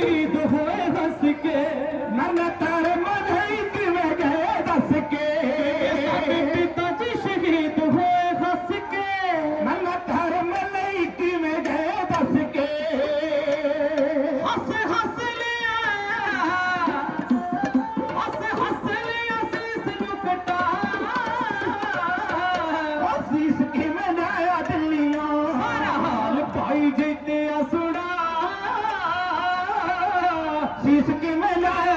ਕਿਵੇਂ ਸਾਡੇ ਸ਼ਹੀਦ ਹੋਏ ਹੱਸ ਕੇ ਨਨ ਤਾਰੇ ਮਨਈ ਕਿਵੇਂ ਗਏ ਦੱਸ ਕੇ। ਸਾਡੇ ਪਿਤਾ ਜੀ ਸ਼ਹੀਦ ਹੋਏ ਹੱਸ ਕੇ ਨਨ ਤਾਰੇ ਮਨਈ ਕਿਵੇਂ ਗਏ ਦੱਸ ਕੇ। ਹੱਸ ਹੱਸ ਲਿਆ, ਹੱਸ ਹੱਸ ਲਿਆ ਸੀਸ ਨੂੰ ਕਟਾ। ਅਸੀਸ ਕਿਵੇਂ ਲਾਇਆ ਦਿੱਲੀਆਂ। ਸਾਰਾ ਹਾਲ ਭਾਈ ਜੀਤੇ ਅਸੜਾ ਸੀਸ ਕਿਵੇਂ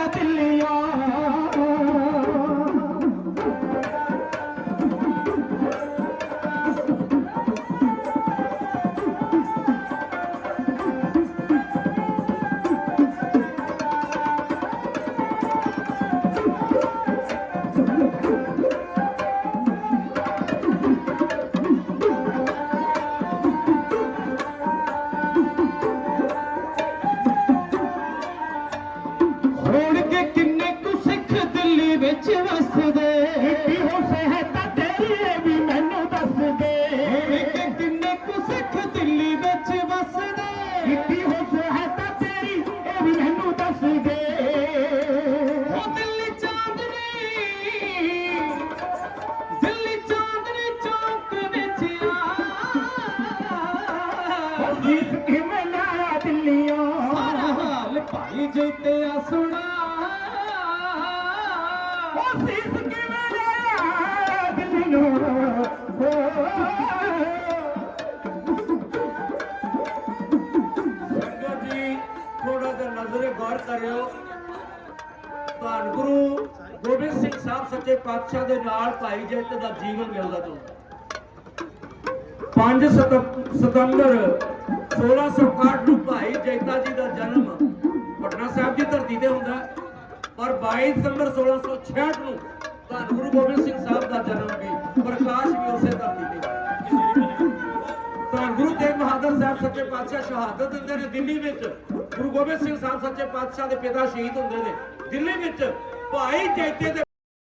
ਵਿੱਚ ਵਸਦੇ। ਕੀ ਹੋ ਸਹਿਤਾ ਤੇਰੀ ਇਹ ਵੀ ਮੈਨੂੰ ਦੱਸ ਦੇ ਕੇ ਕਿੰਨੇ ਕੁ ਸਿੱਖ ਦਿੱਲੀ ਵਿੱਚ ਵਸਦੇ। ਕੀ ਹੋ ਸਹਿਤਾ ਤੇਰੀ ਇਹ ਵੀ ਮੈਨੂੰ ਦੱਸ ਦੇ ਉਹ ਦਿੱਲੀ ਚਾਂਦਨੀ ਦਿੱਲੀ ਚਾਂਦਨੀ ਚੌਕ ਵਿੱਚ ਆ। ਅਸੀਸ ਕਿਵੇਂ ਲਾਇਆ ਦਿੱਲੀਆਂ ਸਾਰਾ ਹਾਲ ਭਾਈ ਜੀਤੇ ਸੁਣਾ। ਸੰਗਤ ਜੀ ਥੋੜਾ ਜਿਹਾ ਨਜ਼ਰੇ ਗੌਰ ਕਰਿਓ। ਧੰਨ ਗੁਰੂ ਗੋਬਿੰਦ ਸਿੰਘ ਸਾਹਿਬ ਸੱਚੇ ਪਾਤਸ਼ਾਹ ਦੇ ਨਾਲ ਭਾਈ ਜੈਤ ਦਾ ਜੀਵਨ ਮਿਲਦਾ ਤੁਹਾਨੂੰ 5 ਸਤੰਬਰ 1661 ਨੂੰ ਭਾਈ ਜੈਤਾ ਜੀ ਦਾ ਜਨਮ ਪਟਨਾ ਸਾਹਿਬ ਦੀ ਧਰਤੀ ਤੇ ਹੁੰਦਾ। ਪਰ 22 ਦਸੰਬਰ 1666 ਨੂੰ ਗੁਰੂ ਗੋਬਿੰਦ ਸਿੰਘ ਸਾਹਿਬ ਦਾ ਜਨਮ ਵੀ ਪ੍ਰਕਾਸ਼ ਵੀ ਉਸੇ ਧਰਤੀ ਤੇ। ਤਾਂ ਗੁਰੂ ਤੇਗ ਬਹਾਦਰ ਸਾਹਿਬ ਸੱਚੇ ਪਾਤਸ਼ਾਹ ਸ਼ਹਾਦਤ ਦਿੰਦੇ ਨੇ ਦਿੱਲੀ ਵਿੱਚ। ਗੁਰੂ ਗੋਬਿੰਦ ਸਿੰਘ ਸਾਹਿਬ ਸੱਚੇ ਪਾਤਸ਼ਾਹ ਦੇ ਪਿਤਾ ਸ਼ਹੀਦ ਹੁੰਦੇ ਨੇ। ਦਿੱਲੀ ਵਿੱਚ ਭਾਈ ਜੈਤੇ ਦੇ